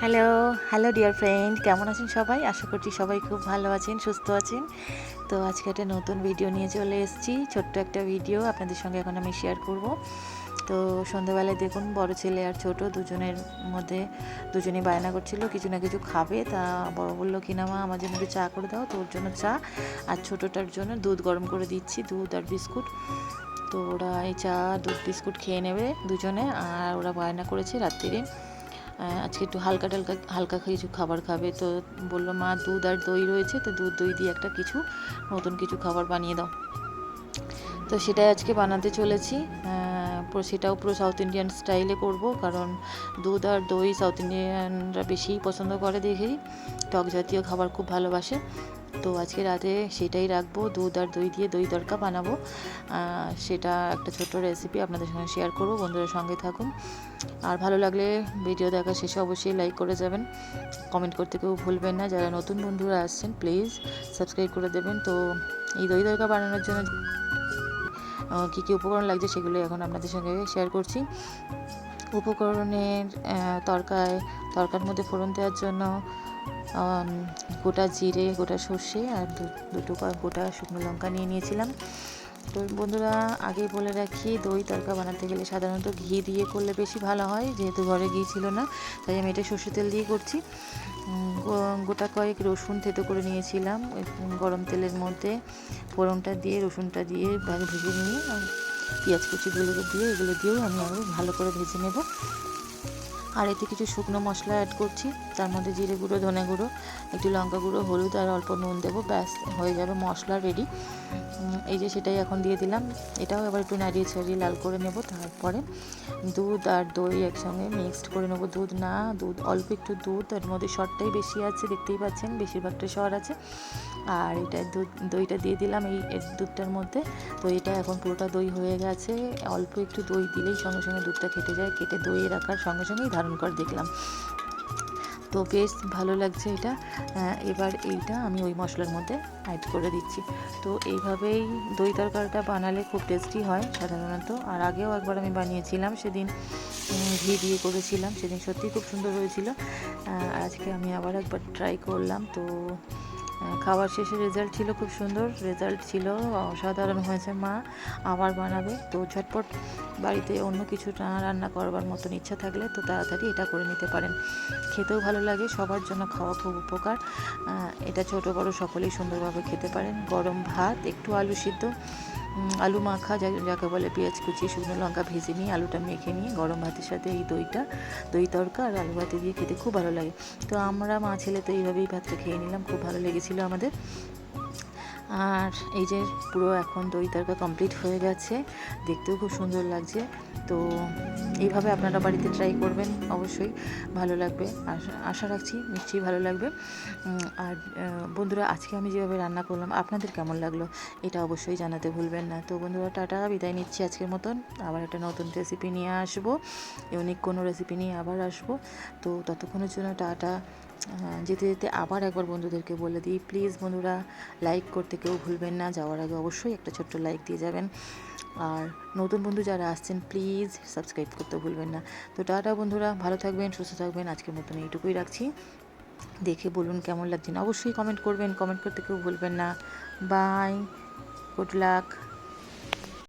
Hello hello dear friend কেমন আছেন সবাই? আশা করছি সবাই খুব ভালো আছেন, সুস্থ আছেন। তো আজকে একটা নতুন ভিডিও নিয়ে চলে এসেছি, ছোট্ট একটা ভিডিও আপনাদের সঙ্গে এখন আমি শেয়ার করব। তো সন্ধ্যাবেলায় দেখুন, বড় ছেলে আর ছোট দুজনের মধ্যে দুজনেই বায়না করছিল, কিছু না কিছু খাবে। তা বড় বলল, কি না মা, আমার জন্য একটু চা করে দাও তো ওর জন্য চা। আর ছোটোটার জন্য দুধ গরম করে দিচ্ছি, দুধ আর বিস্কুট। তো ওরা এই চা, দুধ, বিস্কুট খেয়ে নেবে দুজনে, আর ওরা বায়না করেছে রাত্রিরে আজকে একটু হালকা টালকা, হালকা কিছু খাবার খাবে। তো বলল, মা, দুধ আর দই রয়েছে, তো দুধ, দই দিয়ে একটা কিছু, নতুন কিছু খাবার বানিয়ে দাও। তো সেটাই আজকে বানাতে চলেছি। সেটাও পুরো সাউথ ইন্ডিয়ান স্টাইলে করব, কারণ দুধ আর দই সাউথ ইন্ডিয়ানরা বেশিই পছন্দ করে দেখেই। টক জাতীয় খাবার খুব ভালোবাসে। তো আজকে রাতে সেটাই রাখব, দুধ আর দই দিয়ে দই তড়কা বানাবো। সেটা একটা ছোট্ট রেসিপি আপনাদের সঙ্গে শেয়ার করব, বন্ধুদের সঙ্গে থাকুন। আর ভালো লাগলে ভিডিও দেখা শেষে অবশ্যই লাইক করে যাবেন। কমেন্ট করতে কেউ ভুলবেন না, যারা নতুন বন্ধুরা আসছেন প্লিজ সাবস্ক্রাইব করে দেবেন। তো এই দই তড়কা বানানোর জন্য কী কী উপকরণ লাগছে সেগুলো এখন আপনাদের সঙ্গে শেয়ার করছি। উপকরণের তরকায় তরকার মধ্যে ফোড়ন দেওয়ার জন্য গোটা জিরে, গোটা সর্ষে আর দুটো গোটা শুকনো লঙ্কা নিয়ে নিয়েছিলাম। তো বন্ধুরা, আগেই বলে রাখি, দই তরকা বানাতে গেলে সাধারণত ঘি দিয়ে করলে বেশি ভালো হয়, যেহেতু ঘরে ঘি ছিল না, তাই আমি এটা সর্ষে তেল দিয়ে করছি। গোটা কয়েক রসুন থেতো করে নিয়েছিলাম গরম তেলের মধ্যে। ফোড়নটা দিয়ে, রসুনটা দিয়ে ভেজে নিয়ে পেঁয়াজ কুচিগুলো দিয়ে, এগুলো দিয়েও আমি আরও ভালো করে ভেজে নেব। আর এতে কিছু শুকনো মশলা অ্যাড করছি। তার মধ্যে জিরে গুঁড়ো, ধনে গুঁড়ো, একটু লঙ্কা গুঁড়ো, হলুদ আর অল্প নুন দেবো। ব্যাস, হয়ে যাবে মশলা রেডি এই যে সেটাই এখন দিয়ে দিলাম। এটাও এবার একটু নাড়িয়ে ছাড়িয়ে লাল করে নেব তারপরে দুধ আর দই একসঙ্গে মিক্সড করে নেব। দুধ না, দুধ, অল্প একটু দুধ। এর মধ্যে শরটাই বেশি আছে, দেখতেই পাচ্ছেন। বেশিরভাগটা শর আছে। আর এটা দুধ, দইটা দিয়ে দিলাম এই দুধটার মধ্যে। তো এটা এখন পুরোটা দই হয়ে গেছে। অল্প একটু দই দিলেই সঙ্গে সঙ্গে দুধটা কেটে যায়। কেটে দই রাখার সঙ্গে সঙ্গেই ধারণ করে দেখলাম। তো বেশ ভালো লাগছে এটা। এবার এইটা আমি ওই মশলার মধ্যে অ্যাড করে দিচ্ছি। তো এইভাবেই দই তরকারিটা বানালে খুব টেস্টি হয় সাধারণত। আর আগেও একবার আমি বানিয়েছিলাম, সেদিন ঘি দিয়ে করেছিলাম, সেদিন সত্যিই খুব সুন্দর হয়েছিল। আজকে আমি আবার একবার ট্রাই করলাম। তো খাওয়ার শেষে রেজাল্ট ছিল খুব সুন্দর। রেজাল্ট ছিল, অসাধারণ হয়েছে মা, আবার বানাবে। তো ঝটপট বাড়িতে অন্য কিছু রান্না করবার মতন ইচ্ছা থাকলে তো তাড়াতাড়ি এটা করে নিতে পারেন। খেতেও ভালো লাগে, সবার জন্য খাওয়া খুব উপকার। এটা ছোট বড় সকলেই সুন্দরভাবে খেতে পারেন। গরম ভাত, একটু আলু সিদ্ধ আলু মাখা যাকে বলে পেঁয়াজ কুচি, শুকনো লঙ্কা ভেজে নিয়ে আলুটা মেখে নিয়ে গরম ভাতের সাথে এই দইটা, দই তরকা আর আলু ভাতে দিয়ে খেতে খুব ভালো লাগে। তো আমরা মা ছেলে তো এইভাবেই ভাতটা খেয়ে নিলাম, খুব ভালো লেগেছিলো আমাদের। আর এই যে পুরো এখন দই তরকা কমপ্লিট হয়ে গেছে। দেখতেও খুব সুন্দর লাগছে। তো এইভাবে আপনারা বাড়িতে ট্রাই করবেন অবশ্যই, ভালো লাগবে। আশা- আশা রাখছি নিশ্চয়ই ভালো লাগবে। আর বন্ধুরা, আজকে আমি যেভাবে রান্না করলাম, আপনাদের কেমন লাগল এটা অবশ্যই জানাতে ভুলবেন না। তো বন্ধুরা, টাটা, বিদায় নিচ্ছি আজকের মতন। আবার একটা নতুন রেসিপি নিয়ে আসব ইউনিক কোনো রেসিপি নিয়ে আবার আসব। তো ততক্ষণের জন্য টাটা। যেতে যেতে আবার একবার বন্ধুদেরকে বলে দিই, প্লিজ বন্ধুরা লাইক করতে কেউ ভুলবেন না, যাওয়ার আগে অবশ্যই একটা ছোট্ট লাইক দিয়ে যাবেন। আর নতুন বন্ধু যারা আসছেন প্লিজ সাবস্ক্রাইব করতে ভুলবেন না। তো টাটা বন্ধুরা, ভালো থাকবেন, সুস্থ থাকবেন, আজকের মতন এইটুকুই রাখছি। দেখে বলুন কেমন লাগছে অবশ্যই কমেন্ট করবেন কমেন্ট করতে কেউ ভুলবেন না। Bye good luck